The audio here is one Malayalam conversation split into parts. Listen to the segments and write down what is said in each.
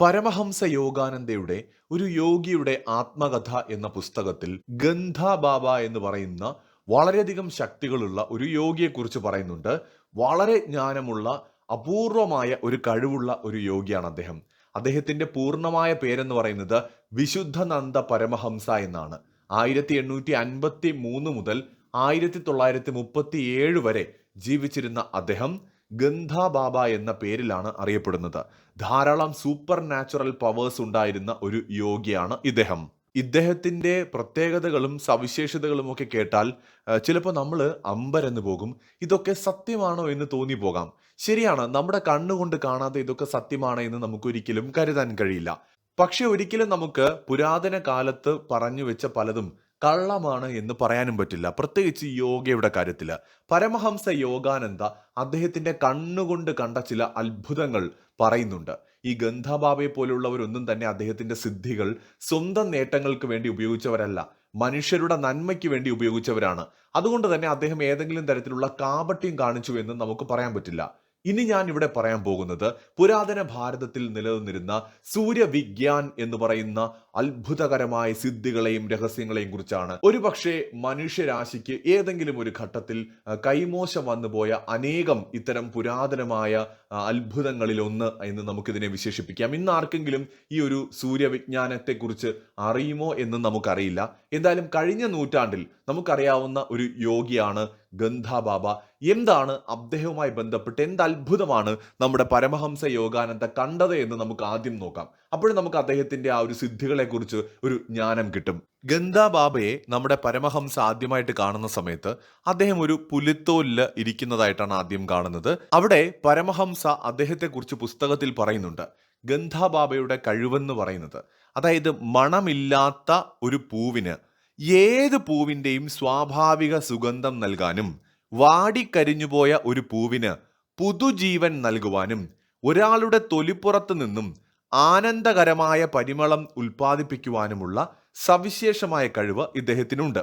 പരമഹംസ യോഗാനന്ദയുടെ ഒരു യോഗിയുടെ ആത്മകഥ എന്ന പുസ്തകത്തിൽ ഗന്ധ ബാബ എന്ന് പറയുന്ന വളരെയധികം ശക്തികളുള്ള ഒരു യോഗിയെക്കുറിച്ച് പറയുന്നുണ്ട്. വളരെ ജ്ഞാനമുള്ള അപൂർവമായ ഒരു കഴിവുള്ള ഒരു യോഗിയാണ് അദ്ദേഹം. അദ്ദേഹത്തിന്റെ പൂർണമായ പേരെന്ന് പറയുന്നത് വിശുദ്ധനന്ദ പരമഹംസ എന്നാണ്. ആയിരത്തി എണ്ണൂറ്റി അൻപത്തി മൂന്ന് മുതൽ ആയിരത്തി തൊള്ളായിരത്തി മുപ്പത്തി ഏഴ് വരെ ജീവിച്ചിരുന്ന അദ്ദേഹം ഗന്ധ ബാബ എന്ന പേരിലാണ് അറിയപ്പെടുന്നത്. ധാരാളം സൂപ്പർ നാച്ചുറൽ പവേഴ്സ് ഉണ്ടായിരുന്ന ഒരു യോഗിയാണ് ഇദ്ദേഹം. ഇദ്ദേഹത്തിന്റെ പ്രത്യേകതകളും സവിശേഷതകളും ഒക്കെ കേട്ടാൽ ചിലപ്പോൾ നമ്മൾ അമ്പരന്ന് പോകും. ഇതൊക്കെ സത്യമാണോ എന്ന് തോന്നി പോകാം. ശരിയാണ് നമ്മുടെ കണ്ണുകൊണ്ട് കാണാതെ ഇതൊക്കെ സത്യമാണ് എന്ന് നമുക്കൊരിക്കലും കരുതാൻ കഴിയില്ല. പക്ഷെ ഒരിക്കലും നമുക്ക് പുരാതന കാലത്ത് പറഞ്ഞു വെച്ച പലതും കള്ളമാണ് എന്ന് പറയാനും പറ്റില്ല. പ്രത്യേകിച്ച് യോഗയുടെ കാര്യത്തിൽ പരമഹംസ യോഗാനന്ദ അദ്ദേഹത്തിന്റെ കണ്ണുകൊണ്ട് കണ്ട ചില അത്ഭുതങ്ങൾ പറയുന്നുണ്ട്. ഈ ഗന്ധബാബയെ പോലുള്ളവരൊന്നും തന്നെ അദ്ദേഹത്തിന്റെ സിദ്ധികൾ സ്വന്തം നേട്ടങ്ങൾക്ക് വേണ്ടി ഉപയോഗിച്ചവരല്ല. മനുഷ്യരുടെ നന്മയ്ക്ക് വേണ്ടി ഉപയോഗിച്ചവരാണ്. അതുകൊണ്ട് തന്നെ അദ്ദേഹം ഏതെങ്കിലും തരത്തിലുള്ള കാപട്യം കാണിച്ചു എന്ന് നമുക്ക് പറയാൻ പറ്റില്ല. ഇനി ഞാൻ ഇവിടെ പറയാൻ പോകുന്നത് പുരാതന ഭാരതത്തിൽ നിലനിന്നിരുന്ന സൂര്യവിഗ്യാൻ എന്ന് പറയുന്ന അത്ഭുതകരമായ സിദ്ധികളെയും രഹസ്യങ്ങളെയും കുറിച്ചാണ്. ഒരുപക്ഷെ മനുഷ്യരാശിക്ക് ഏതെങ്കിലും ഒരു ഘട്ടത്തിൽ കൈമോശം വന്നുപോയ അനേകം ഇത്തരം പുരാതനമായ അത്ഭുതങ്ങളിൽ ഒന്ന് എന്ന് നമുക്കിതിനെ വിശേഷിപ്പിക്കാം. ഇന്ന് ആർക്കെങ്കിലും ഈ ഒരു സൂര്യവിജ്ഞാനത്തെക്കുറിച്ച് അറിയുമോ എന്ന് നമുക്കറിയില്ല. എന്തായാലും കഴിഞ്ഞ നൂറ്റാണ്ടിൽ നമുക്കറിയാവുന്ന ഒരു യോഗിയാണ് ഗന്ധ ബാബ എന്താണ് അദ്ദേഹവുമായി ബന്ധപ്പെട്ട് എന്ത് അത്ഭുതമാണ് നമ്മുടെ പരമഹംസ യോഗാനന്ദ കണ്ടത് എന്ന് നമുക്ക് ആദ്യം നോക്കാം. അപ്പോഴും നമുക്ക് അദ്ദേഹത്തിന്റെ ആ ഒരു സിദ്ധികളെ കുറിച്ച് ഒരു ജ്ഞാനം കിട്ടും. ഗന്ധാബാബയെ നമ്മുടെ പരമഹംസ ആദ്യമായിട്ട് കാണുന്ന സമയത്ത് അദ്ദേഹം ഒരു പുലിത്തോലിൽ ഇരിക്കുന്നതായിട്ടാണ് ആദ്യം കാണുന്നത്. അവിടെ പരമഹംസ അദ്ദേഹത്തെ കുറിച്ച് പുസ്തകത്തിൽ പറയുന്നുണ്ട്. ഗന്ധാബാബയുടെ കഴിവെന്ന് പറയുന്നത്. അതായത് മണമില്ലാത്ത ഒരു പൂവിന് ഏത് പൂവിന്റെയും സ്വാഭാവിക സുഗന്ധം നൽകാനും വാടിക്കരിഞ്ഞുപോയ ഒരു പൂവിന് പുതുജീവൻ നൽകുവാനും ഒരാളുടെ തൊലിപ്പുറത്ത് നിന്നും ആനന്ദകരമായ പരിമളം ഉൽപ്പാദിപ്പിക്കുവാനുമുള്ള സവിശേഷമായ കഴിവ് ഇദ്ദേഹത്തിനുണ്ട്.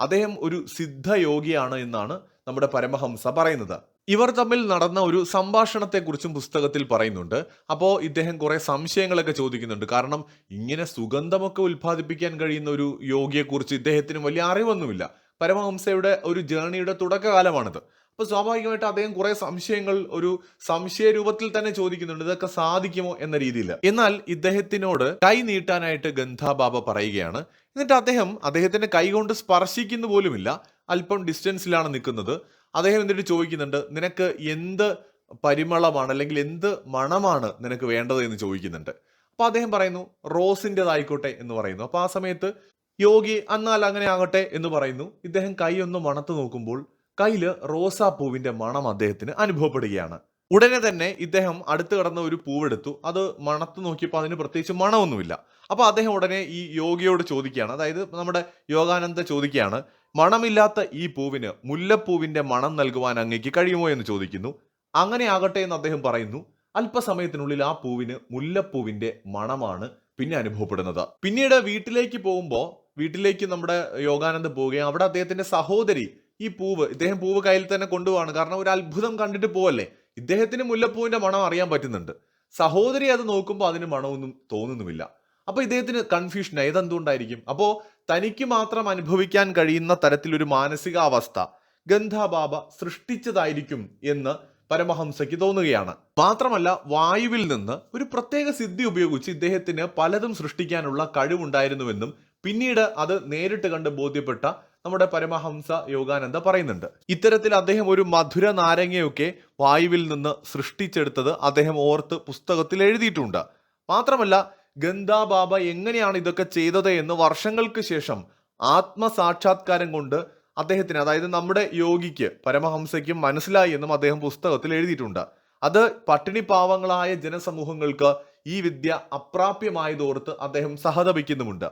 അദ്ദേഹം ഒരു സിദ്ധയോഗിയാണ് എന്നാണ് നമ്മുടെ പരമഹംസ പറയുന്നത്. ഇവർ തമ്മിൽ നടന്ന ഒരു സംഭാഷണത്തെക്കുറിച്ചും പുസ്തകത്തിൽ പറയുന്നുണ്ട്. അപ്പോൾ ഇദ്ദേഹം കുറെ സംശയങ്ങളൊക്കെ ചോദിക്കുന്നുണ്ട്. കാരണം ഇങ്ങനെ സുഗന്ധമൊക്കെ ഉൽപ്പാദിപ്പിക്കാൻ കഴിയുന്ന ഒരു യോഗിയെക്കുറിച്ച് ഇദ്ദേഹത്തിന് വലിയ അറിവൊന്നുമില്ല. പരമഹംസയുടെ ഒരു ജേണിയുടെ തുടക്കകാലമാണിത്. അപ്പോൾ സ്വാഭാവികമായിട്ട് അദ്ദേഹം കുറേ സംശയങ്ങൾ ഒരു സംശയ രൂപത്തിൽ തന്നെ ചോദിക്കുന്നുണ്ട്. ഇതൊക്കെ സാധിക്കുമോ എന്ന രീതിയിൽ. എന്നാൽ ഇദ്ദേഹത്തിനോട് കൈ നീട്ടാനായിട്ട് ഗന്ധാബാബ പറയുകയാണ്. എന്നിട്ട് അദ്ദേഹം അദ്ദേഹത്തിന്റെ കൈ കൊണ്ട് സ്പർശിക്കുന്നു പോലുമില്ല. അല്പം ഡിസ്റ്റൻസിലാണ് നിൽക്കുന്നത്. അദ്ദേഹം എന്നിട്ട് ചോദിക്കുന്നുണ്ട്? നിനക്ക് എന്ത് പരിമളമാണ് അല്ലെങ്കിൽ എന്ത് മണമാണ് നിനക്ക് വേണ്ടത് എന്ന് ചോദിക്കുന്നുണ്ട്. അപ്പൊ അദ്ദേഹം പറയുന്നു റോസിന്റെതായിക്കോട്ടെ എന്ന് പറയുന്നു. അപ്പൊ ആ സമയത്ത് യോഗി എന്നാൽ അങ്ങനെ ആകട്ടെ എന്ന് പറയുന്നു. ഇദ്ദേഹം കൈ ഒന്ന് മണത്ത് നോക്കുമ്പോൾ കയ്യിൽ റോസാപ്പൂവിന്റെ മണം അദ്ദേഹത്തിന് അനുഭവപ്പെടുകയാണ്. ഉടനെ തന്നെ ഇദ്ദേഹം അടുത്ത് കടന്ന ഒരു പൂവെടുത്തു. അത് മണത്ത് നോക്കിയപ്പോൾ അതിന് പ്രത്യേകിച്ച് മണമൊന്നുമില്ല. അപ്പോൾ അദ്ദേഹം ഉടനെ ഈ യോഗിയോട് ചോദിക്കുകയാണ്. അതായത് നമ്മുടെ യോഗാനന്ദ ചോദിക്കുകയാണ് മണമില്ലാത്ത ഈ പൂവിന് മുല്ലപ്പൂവിന്റെ മണം നൽകുവാൻ അങ്ങേക്ക് കഴിയുമോ? എന്ന് ചോദിക്കുന്നു. അങ്ങനെ ആകട്ടെ എന്ന് അദ്ദേഹം പറയുന്നു. അല്പസമയത്തിനുള്ളിൽ ആ പൂവിന് മുല്ലപ്പൂവിന്റെ മണമാണ് പിന്നെ അനുഭവപ്പെടുന്നത്. പിന്നീട് വീട്ടിലേക്ക് പോകുമ്പോൾ വീട്ടിലേക്ക് നമ്മുടെ യോഗാനന്ദ പോവുകയും അവിടെ അദ്ദേഹത്തിന്റെ സഹോദരി ഈ പൂവ് ഇദ്ദേഹം പൂവ് കയ്യിൽ തന്നെ കൊണ്ടുപോവാണ്. കാരണം ഒരു അത്ഭുതം കണ്ടിട്ട് പോവല്ലേ? ഇദ്ദേഹത്തിന് മുല്ലപ്പൂവിന്റെ മണം അറിയാൻ പറ്റുന്നുണ്ട്. സഹോദരി അത് നോക്കുമ്പോൾ അതിന് മണമൊന്നും തോന്നുന്നുമില്ല. അപ്പോൾ ഇദ്ദേഹത്തിന് കൺഫ്യൂഷൻ ഇതെന്തുകൊണ്ടായിരിക്കും? അപ്പോൾ തനിക്ക് മാത്രം അനുഭവിക്കാൻ കഴിയുന്ന തരത്തിലൊരു മാനസികാവസ്ഥ ഗന്ധബാബ സൃഷ്ടിച്ചതായിരിക്കും എന്ന് പരമഹംസയ്ക്ക് തോന്നുകയാണ്. മാത്രമല്ല വായുവിൽ നിന്ന് ഒരു പ്രത്യേക സിദ്ധി ഉപയോഗിച്ച് ഇദ്ദേഹത്തിന് പലതും സൃഷ്ടിക്കാനുള്ള കഴിവുണ്ടായിരുന്നുവെന്നും പിന്നീട് അത് നേരിട്ട് കണ്ട് ബോധ്യപ്പെട്ട നമ്മുടെ പരമഹംസ യോഗാനന്ദ പറയുന്നുണ്ട്. ഇത്തരത്തിൽ അദ്ദേഹം ഒരു മധുര നാരങ്ങയൊക്കെ വായുവിൽ നിന്ന് സൃഷ്ടിച്ചെടുത്തത് അദ്ദേഹം ഓർത്ത് പുസ്തകത്തിൽ എഴുതിയിട്ടുണ്ട്. മാത്രമല്ല ഗന്ധാബാബ എങ്ങനെയാണ് ഇതൊക്കെ ചെയ്തത് എന്ന് വർഷങ്ങൾക്ക് ശേഷം ആത്മസാക്ഷാത്കാരം കൊണ്ട് അദ്ദേഹത്തിന് അതായത് നമ്മുടെ യോഗിക്ക് പരമഹംസയ്ക്കും മനസ്സിലായി എന്നും അദ്ദേഹം പുസ്തകത്തിൽ എഴുതിയിട്ടുണ്ട്. അത് പട്ടിണി പാവങ്ങളായ ജനസമൂഹങ്ങൾക്ക് ഈ വിദ്യ അപ്രാപ്യമായതോർത്ത് അദ്ദേഹം സഹതപിക്കുന്നുമുണ്ട്.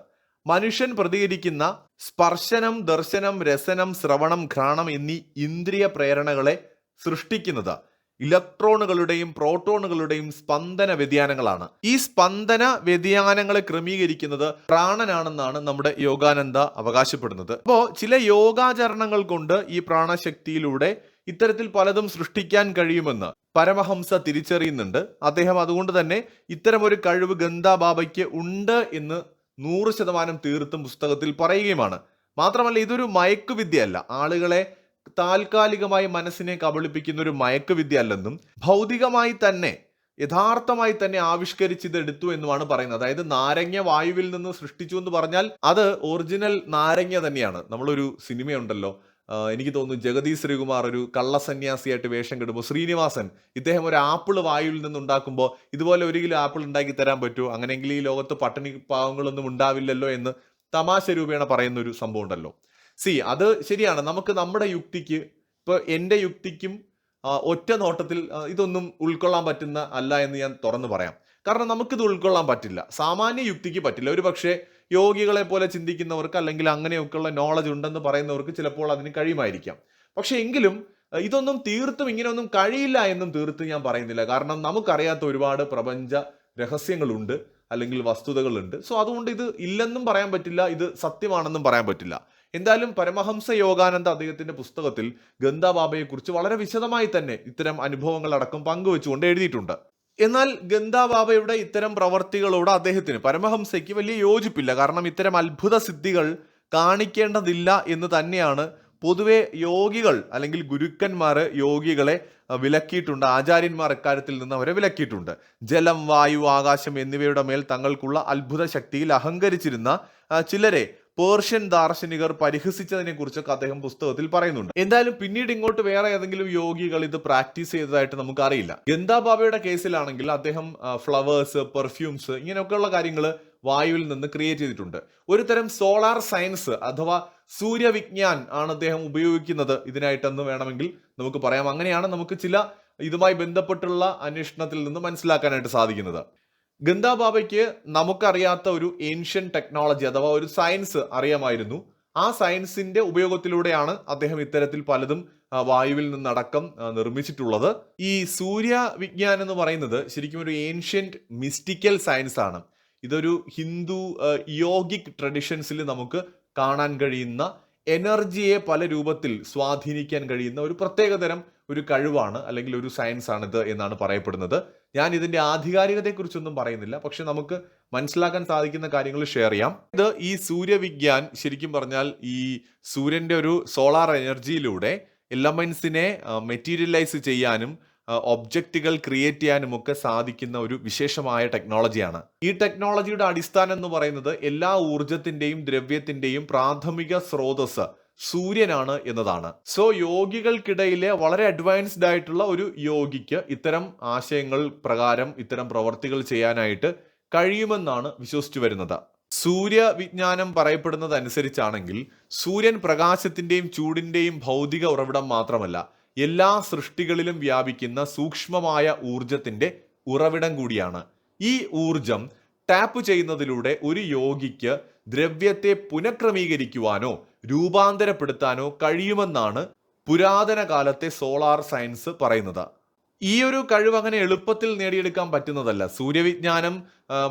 മനുഷ്യൻ പ്രതികരിക്കുന്ന സ്പർശനം ദർശനം രസനം ശ്രവണം ഘ്രാണം എന്നീ ഇന്ദ്രിയ പ്രേരണകളെ സൃഷ്ടിക്കുന്നത് ഇലക്ട്രോണുകളുടെയും പ്രോട്ടോണുകളുടെയും സ്പന്ദന വ്യതിയാനങ്ങളാണ്. ഈ സ്പന്ദന വ്യതിയാനങ്ങളെ ക്രമീകരിക്കുന്നത് പ്രാണനാണെന്നാണ് നമ്മുടെ യോഗാനന്ദ അവകാശപ്പെടുന്നത്. അപ്പോ ചില യോഗാചരണങ്ങൾ കൊണ്ട് ഈ പ്രാണശക്തിയിലൂടെ ഇത്തരത്തിൽ പലതും സൃഷ്ടിക്കാൻ കഴിയുമെന്ന് പരമഹംസ തിരിച്ചറിയുന്നുണ്ട്. അദ്ദേഹം അതുകൊണ്ട് തന്നെ ഇത്തരമൊരു കഴിവ് ഗന്ധാബാബയ്ക്ക് ഉണ്ട് എന്ന് നൂറ് ശതമാനം തീർത്തും പുസ്തകത്തിൽ പറയുകയുമാണ്. മാത്രമല്ല ഇതൊരു മയക്കുവിദ്യയല്ല. ആളുകളെ താൽക്കാലികമായി മനസ്സിനെ കബളിപ്പിക്കുന്ന ഒരു മയക്കുവിദ്യ അല്ലെന്നും ഭൗതികമായി തന്നെ യഥാർത്ഥമായി തന്നെ ആവിഷ്കരിച്ചിതെടുത്തു എന്നുമാണ് പറയുന്നത്. അതായത് നാരങ്ങ വായുവിൽ നിന്ന് സൃഷ്ടിച്ചു എന്ന് പറഞ്ഞാൽ അത് ഒറിജിനൽ നാരങ്ങ തന്നെയാണ്. നമ്മളൊരു സിനിമയുണ്ടല്ലോ എനിക്ക് തോന്നുന്നു ജഗതി ശ്രീകുമാർ ഒരു കള്ളസന്യാസിയായിട്ട് വേഷം കെടുമ്പോൾ ശ്രീനിവാസൻ ഇദ്ദേഹം ഒരു ആപ്പിൾ വായുവിൽ നിന്ന് ഉണ്ടാക്കുമ്പോൾ ഇതുപോലെ ഒരു കിലോ ആപ്പിൾ ഉണ്ടാക്കി തരാൻ പറ്റുമോ അങ്ങനെയെങ്കിൽ ഈ ലോകത്ത് പട്ടിണി പാവങ്ങളൊന്നും ഉണ്ടാവില്ലല്ലോ എന്ന് തമാശ രൂപേണ പറയുന്ന ഒരു സംഭവം ഉണ്ടല്ലോ. സി അത് ശരിയാണ്. നമുക്ക് നമ്മുടെ യുക്തിക്ക് ഇപ്പൊ എന്റെ യുക്തിക്കും ഒറ്റ നോട്ടത്തിൽ ഇതൊന്നും ഉൾക്കൊള്ളാൻ പറ്റുന്ന അല്ല എന്ന് ഞാൻ തുറന്നു പറയാം. കാരണം നമുക്കിത് ഉൾക്കൊള്ളാൻ പറ്റില്ല. സാമാന്യ യുക്തിക്ക് പറ്റില്ല. ഒരു പക്ഷേ യോഗികളെ പോലെ ചിന്തിക്കുന്നവർക്ക് അല്ലെങ്കിൽ അങ്ങനെയൊക്കെയുള്ള നോളജ് ഉണ്ടെന്ന് പറയുന്നവർക്ക് ചിലപ്പോൾ അതിന് കഴിയുമായിരിക്കാം. പക്ഷെ എങ്കിലും ഇതൊന്നും തീർത്തും ഇങ്ങനെയൊന്നും കഴിയില്ല എന്നും തീർത്തും ഞാൻ പറയുന്നില്ല. കാരണം നമുക്കറിയാത്ത ഒരുപാട് പ്രപഞ്ച രഹസ്യങ്ങളുണ്ട് അല്ലെങ്കിൽ വസ്തുതകളുണ്ട്. സോ അതുകൊണ്ട് ഇത് ഇല്ലെന്നും പറയാൻ പറ്റില്ല ഇത് സത്യമാണെന്നും പറയാൻ പറ്റില്ല. എന്തായാലും പരമഹംസ യോഗാനന്ദ അദ്ദേഹത്തിന്റെ പുസ്തകത്തിൽ ഗന്ധാബാബയെക്കുറിച്ച് വളരെ വിശദമായി തന്നെ ഇത്തരം അനുഭവങ്ങളടക്കം പങ്കുവെച്ചുകൊണ്ട് എഴുതിയിട്ടുണ്ട്. എന്നാൽ ഗന്ധാബാബയുടെ ഇത്തരം പ്രവർത്തികളോട് അദ്ദേഹത്തിന് പരമഹംസയ്ക്ക് വലിയ യോജിപ്പില്ല. കാരണം ഇത്തരം അത്ഭുത സിദ്ധികൾ കാണിക്കേണ്ടതില്ല എന്ന് തന്നെയാണ് പൊതുവെ യോഗികൾ അല്ലെങ്കിൽ ഗുരുക്കന്മാർ യോഗികളെ വിലക്കിയിട്ടുണ്ട്. ആചാര്യന്മാർ ഇക്കാര്യത്തിൽ നിന്ന് അവരെ വിലക്കിയിട്ടുണ്ട്. ജലം വായു ആകാശം എന്നിവയുടെ മേൽ തങ്ങൾക്കുള്ള അത്ഭുത ശക്തിയിൽ അഹങ്കരിച്ചിരുന്ന ചിലരെ പേർഷ്യൻ ദാർശനികർ പരിഹസിച്ചതിനെ കുറിച്ചൊക്കെ അദ്ദേഹം പുസ്തകത്തിൽ പറയുന്നുണ്ട്. എന്തായാലും പിന്നീട് ഇങ്ങോട്ട് വേറെ ഏതെങ്കിലും യോഗികൾ ഇത് പ്രാക്ടീസ് ചെയ്തതായിട്ട് നമുക്ക് അറിയില്ല ഗന്ധാബാബയുടെ കേസിലാണെങ്കിൽ അദ്ദേഹം ഫ്ലവേഴ്സ് പെർഫ്യൂംസ് ഇങ്ങനെയൊക്കെയുള്ള കാര്യങ്ങൾ വായുവിൽ നിന്ന് ക്രിയേറ്റ് ചെയ്തിട്ടുണ്ട്. ഒരു തരം സോളാർ സയൻസ് അഥവാ സൂര്യവിജ്ഞാൻ ആണ് അദ്ദേഹം ഉപയോഗിക്കുന്നത് ഇതിനായിട്ടെന്ന് വേണമെങ്കിൽ നമുക്ക് പറയാം. അങ്ങനെയാണ് നമുക്ക് ചില ഇതുമായി ബന്ധപ്പെട്ടുള്ള അന്വേഷണത്തിൽ നിന്ന് മനസ്സിലാക്കാനായിട്ട് സാധിക്കുന്നത്. ഗന്ധാബാബയ്ക്ക് നമുക്കറിയാത്ത ഒരു ഏൻഷ്യൻ ടെക്നോളജി അഥവാ ഒരു സയൻസ് അറിയാമായിരുന്നു. ആ സയൻസിന്റെ ഉപയോഗത്തിലൂടെയാണ് അദ്ദേഹം ഇത്തരത്തിൽ പലതും വായുവിൽ നിന്നടക്കം നിർമ്മിച്ചിട്ടുള്ളത്. ഈ സൂര്യ വിജ്ഞാനം എന്ന് പറയുന്നത് ശരിക്കും ഒരു ഏൻഷ്യന്റ് മിസ്റ്റിക്കൽ സയൻസ് ആണ്. ഇതൊരു ഹിന്ദു യോഗിക് ട്രഡിഷൻസിൽ നമുക്ക് കാണാൻ കഴിയുന്ന എനർജിയെ പല രൂപത്തിൽ സ്വാധീനിക്കാൻ കഴിയുന്ന ഒരു പ്രത്യേകതരം ഒരു കഴിവാണ് അല്ലെങ്കിൽ ഒരു സയൻസ് ആണിത് എന്നാണ് പറയപ്പെടുന്നത്. ഞാൻ ഇതിന്റെ ആധികാരികതയെക്കുറിച്ചൊന്നും പറയുന്നില്ല. പക്ഷെ നമുക്ക് മനസ്സിലാക്കാൻ സാധിക്കുന്ന കാര്യങ്ങൾ ഷെയർ ചെയ്യാം. ഇത് ഈ സൂര്യവിജ്ഞാൻ ശരിക്കും പറഞ്ഞാൽ ഈ സൂര്യന്റെ ഒരു സോളാർ എനർജിയിലൂടെ എലമെന്റ്സിനെ മെറ്റീരിയലൈസ് ചെയ്യാനും ഒബ്ജക്റ്റുകൾ ക്രിയേറ്റ് ചെയ്യാനും ഒക്കെ സാധിക്കുന്ന ഒരു വിശേഷമായ ടെക്നോളജിയാണ് ഈ ടെക്നോളജിയുടെ അടിസ്ഥാനം എന്ന് പറയുന്നത് എല്ലാ ഊർജത്തിന്റെയും ദ്രവ്യത്തിന്റെയും പ്രാഥമിക സ്രോതസ് സൂര്യനാണ് എന്നതാണ്. സോ യോഗികൾക്കിടയിലെ വളരെ അഡ്വാൻസ്ഡ് ആയിട്ടുള്ള ഒരു യോഗിക്ക് ഇത്തരം ആശയങ്ങൾ പ്രകാരം ഇത്തരം പ്രവർത്തികൾ ചെയ്യാനായിട്ട് കഴിയുമെന്നാണ് വിശ്വസിച്ചു വരുന്നത്. സൂര്യ വിജ്ഞാനം പറയപ്പെടുന്നത് അനുസരിച്ചാണെങ്കിൽ സൂര്യൻ പ്രകാശത്തിന്റെയും ചൂടിന്റെയും ഭൗതിക ഉറവിടം മാത്രമല്ല എല്ലാ സൃഷ്ടികളിലും വ്യാപിക്കുന്ന സൂക്ഷ്മമായ ഊർജത്തിന്റെ ഉറവിടം കൂടിയാണ്. ഈ ഊർജം ടാപ്പ് ചെയ്യുന്നതിലൂടെ ഒരു യോഗിക്ക് ദ്രവ്യത്തെ പുനഃക്രമീകരിക്കുവാനോ രൂപാന്തരപ്പെടുത്താനോ കഴിയുമെന്നാണ് പുരാതന കാലത്തെ സോളാർ സയൻസ് പറയുന്നത്. ഈ ഒരു കഴിവ് അങ്ങനെ എളുപ്പത്തിൽ നേടിയെടുക്കാൻ പറ്റുന്നതല്ല. സൂര്യവിജ്ഞാനം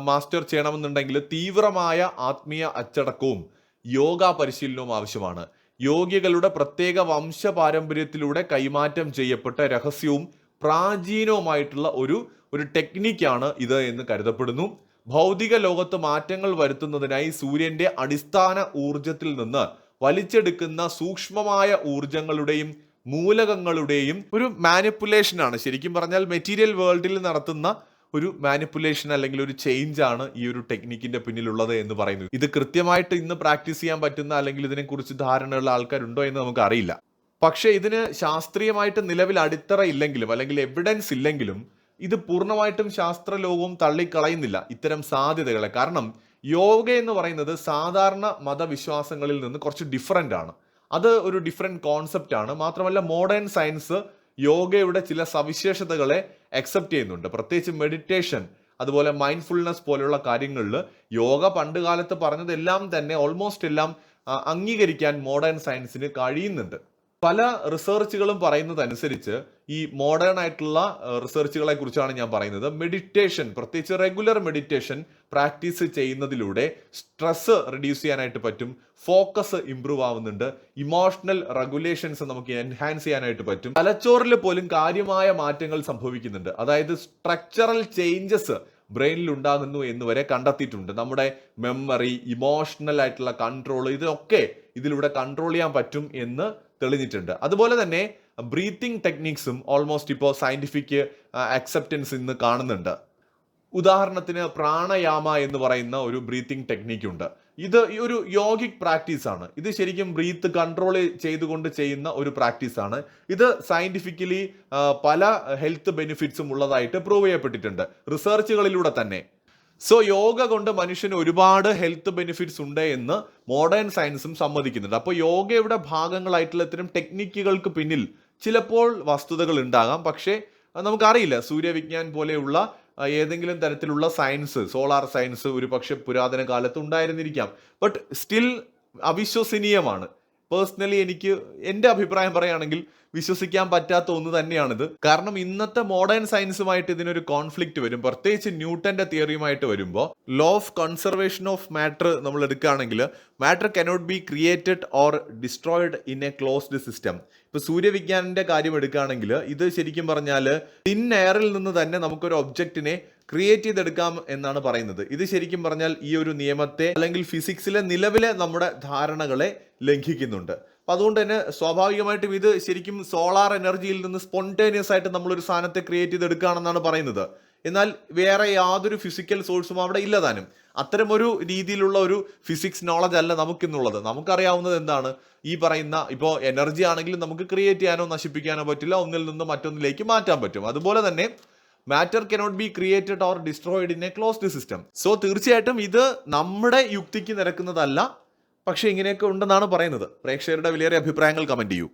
മാസ്റ്റർ ചെയ്യണമെന്നുണ്ടെങ്കിൽ തീവ്രമായ ആത്മീയ അച്ചടക്കവും യോഗ പരിശീലനവും ആവശ്യമാണ്. യോഗികളുടെ പ്രത്യേക വംശ പാരമ്പര്യത്തിലൂടെ കൈമാറ്റം ചെയ്യപ്പെട്ട രഹസ്യവും പ്രാചീനവുമായിട്ടുള്ള ഒരു ഒരു ടെക്നിക്കാണ് ഇത് എന്ന് കരുതപ്പെടുന്നു. ഭൗതിക ലോകത്ത് മാറ്റങ്ങൾ വരുത്തുന്നതിനായി സൂര്യന്റെ അടിസ്ഥാന ഊർജത്തിൽ നിന്ന് വലിച്ചെടുക്കുന്ന സൂക്ഷ്മമായ ഊർജങ്ങളുടെയും മൂലകങ്ങളുടെയും ഒരു മാനിപ്പുലേഷൻ ആണ്. ശരിക്കും പറഞ്ഞാൽ മെറ്റീരിയൽ വേൾഡിൽ നടത്തുന്ന ഒരു മാനിപ്പുലേഷൻ അല്ലെങ്കിൽ ഒരു ചേഞ്ച് ആണ് ഈ ഒരു ടെക്നിക്കിന്റെ പിന്നിലുള്ളത് എന്ന് പറയുന്നു ഇത് കൃത്യമായിട്ട് ഇന്ന് പ്രാക്ടീസ് ചെയ്യാൻ പറ്റുന്ന അല്ലെങ്കിൽ ഇതിനെക്കുറിച്ച് ധാരണയുള്ള ആൾക്കാരുണ്ടോ എന്ന് നമുക്ക് അറിയില്ല. പക്ഷേ ഇതിന് ശാസ്ത്രീയമായിട്ട് നിലവിൽ അടിത്തറ ഇല്ലെങ്കിലും അല്ലെങ്കിൽ എവിഡൻസ് ഇല്ലെങ്കിലും ഇത് പൂർണമായിട്ടും ശാസ്ത്രലോകവും തള്ളിക്കളയുന്നില്ല. ഇത്തരം സാധ്യതകളെ. കാരണം യോഗ എന്ന് പറയുന്നത് സാധാരണ മതവിശ്വാസങ്ങളിൽ നിന്ന് കുറച്ച് ഡിഫറെന്റ് ആണ്. അത് ഒരു ഡിഫറെന്റ് കോൺസെപ്റ്റ് ആണ്. മാത്രമല്ല മോഡേൺ സയൻസ് യോഗയുടെ ചില സവിശേഷതകളെ അക്സെപ്റ്റ് ചെയ്യുന്നുണ്ട്. പ്രത്യേകിച്ച് മെഡിറ്റേഷൻ അതുപോലെ മൈൻഡ്ഫുൾനെസ് പോലെയുള്ള കാര്യങ്ങളിൽ യോഗ പണ്ട് കാലത്ത് പറഞ്ഞതെല്ലാം തന്നെ ഓൾമോസ്റ്റ് എല്ലാം അംഗീകരിക്കാൻ മോഡേൺ സയൻസിന് കഴിയുന്നുണ്ട്. പല റിസർച്ചുകളും പറയുന്നത് അനുസരിച്ച് ഈ മോഡേൺ ആയിട്ടുള്ള റിസർച്ചുകളെ കുറിച്ചാണ് ഞാൻ പറയുന്നത്. മെഡിറ്റേഷൻ പ്രത്യേകിച്ച് റെഗുലർ മെഡിറ്റേഷൻ പ്രാക്ടീസ് ചെയ്യുന്നതിലൂടെ സ്ട്രെസ് റിഡ്യൂസ് ചെയ്യാനായിട്ട് പറ്റും. ഫോക്കസ് ഇംപ്രൂവ് ആവുന്നുണ്ട്. ഇമോഷണൽ റെഗുലേഷൻസ് നമുക്ക് എൻഹാൻസ് ചെയ്യാനായിട്ട് പറ്റും. തലച്ചോറിൽ പോലും കാര്യമായ മാറ്റങ്ങൾ സംഭവിക്കുന്നുണ്ട്. അതായത് സ്ട്രക്ചറൽ ചേഞ്ചസ് ബ്രെയിനിൽ ഉണ്ടാകുന്നു എന്ന് വരെ കണ്ടെത്തിയിട്ടുണ്ട്. നമ്മുടെ മെമ്മറി ഇമോഷണൽ ആയിട്ടുള്ള കൺട്രോൾ ഇതൊക്കെ ഇതിലൂടെ കൺട്രോൾ ചെയ്യാൻ പറ്റും എന്ന് തെളിഞ്ഞിട്ടുണ്ട്. അതുപോലെ തന്നെ ബ്രീത്തിങ് ടെക്നിക്സും ഓൾമോസ്റ്റ് ഇപ്പോൾ സയന്റിഫിക് അക്സെപ്റ്റൻസ് ഇന്ന് കാണുന്നുണ്ട്. ഉദാഹരണത്തിന് പ്രാണയാമ എന്ന് പറയുന്ന ഒരു ബ്രീത്തിങ് ടെക്നിക്ക് ഉണ്ട് ഇത് ഒരു യോഗിക് പ്രാക്ടീസ് ആണ്. ഇത് ശരിക്കും ബ്രീത്ത് കൺട്രോൾ ചെയ്തുകൊണ്ട് ചെയ്യുന്ന ഒരു പ്രാക്ടീസ് ആണ്. ഇത് സയന്റിഫിക്കലി പല ഹെൽത്ത് ബെനിഫിറ്റ്സും ഉള്ളതായിട്ട് പ്രൂവ് ചെയ്യപ്പെട്ടിട്ടുണ്ട്. റിസർച്ചുകളിലൂടെ തന്നെ. സോ യോഗ കൊണ്ട് മനുഷ്യന് ഒരുപാട് ഹെൽത്ത് ബെനിഫിറ്റ്സ് ഉണ്ട് എന്ന് മോഡേൺ സയൻസും സമ്മതിക്കുന്നുണ്ട്. അപ്പോൾ യോഗയുടെ ഭാഗങ്ങളായിട്ടുള്ള ഇത്തരം ടെക്നിക്കുകൾക്ക് പിന്നിൽ ചിലപ്പോൾ വസ്തുതകൾ ഉണ്ടാകാം. പക്ഷേ നമുക്കറിയില്ല. സൂര്യവിജ്ഞാൻ പോലെയുള്ള ഏതെങ്കിലും തരത്തിലുള്ള സയൻസ് സോളാർ സയൻസ് ഒരു പക്ഷെ പുരാതന കാലത്ത് ഉണ്ടായിരുന്നിരിക്കാം. ബട്ട് സ്റ്റിൽ അവിശ്വസനീയമാണ്. പേഴ്സണലി എനിക്ക് എന്റെ അഭിപ്രായം പറയുകയാണെങ്കിൽ വിശ്വസിക്കാൻ പറ്റാത്ത ഒന്ന് തന്നെയാണിത്. കാരണം ഇന്നത്തെ മോഡേൺ സയൻസുമായിട്ട് ഇതിനൊരു കോൺഫ്ലിക്റ്റ് വരും. പ്രത്യേകിച്ച് ന്യൂട്ടന്റെ തിയറിയുമായിട്ട് വരുമ്പോൾ law of conservation of matter നമ്മൾ എടുക്കുകയാണെങ്കിൽ matter cannot be created or destroyed in a closed system ഇപ്പൊ സൂര്യവിജ്ഞാനിന്റെ കാര്യം എടുക്കുകയാണെങ്കിൽ ഇത് ശരിക്കും പറഞ്ഞാൽ തിൻ എയറിൽ നിന്ന് തന്നെ നമുക്കൊരു ഒബ്ജക്റ്റിനെ ക്രിയേറ്റ് ചെയ്തെടുക്കാം എന്നാണ് പറയുന്നത്. ഇത് ശരിക്കും പറഞ്ഞാൽ ഈ ഒരു നിയമത്തെ അല്ലെങ്കിൽ ഫിസിക്സിലെ നിലവിലെ നമ്മുടെ ധാരണകളെ ലംഘിക്കുന്നുണ്ട്. അപ്പോൾ അതുകൊണ്ട് തന്നെ സ്വാഭാവികമായിട്ടും ഇത് ശരിക്കും സോളാർ എനർജിയിൽ നിന്ന് സ്പോണ്ടേനിയസ് ആയിട്ട് നമ്മളൊരു സാധനത്തെ ക്രിയേറ്റ് ചെയ്തെടുക്കുകയാണെന്നാണ് പറയുന്നത്. എന്നാൽ വേറെ യാതൊരു ഫിസിക്കൽ സോഴ്സും അവിടെ ഇല്ലതാനും അത്തരമൊരു രീതിയിലുള്ള ഒരു ഫിസിക്സ് നോളജ് അല്ല നമുക്കിന്നുള്ളത്. നമുക്കറിയാവുന്നത് എന്താണ്? ഈ പറയുന്ന ഇപ്പോൾ എനർജി ആണെങ്കിലും നമുക്ക് ക്രിയേറ്റ് ചെയ്യാനോ നശിപ്പിക്കാനോ പറ്റില്ല. ഒന്നിൽ നിന്ന് മറ്റൊന്നിലേക്ക് മാറ്റാൻ പറ്റും. അതുപോലെ തന്നെ matter cannot be created or destroyed in a closed system so തീർച്ചയായിട്ടും ഇത് നമ്മുടെ യുക്തിക്ക് നിരക്കുന്നതല്ല. പക്ഷേ ഇങ്ങനെയൊക്കെ ഉണ്ടെന്നാണ് പറയുന്നത്. പ്രേക്ഷകരുടെ വിലയേറിയ അഭിപ്രായങ്ങൾ കമന്റ് ചെയ്യൂ.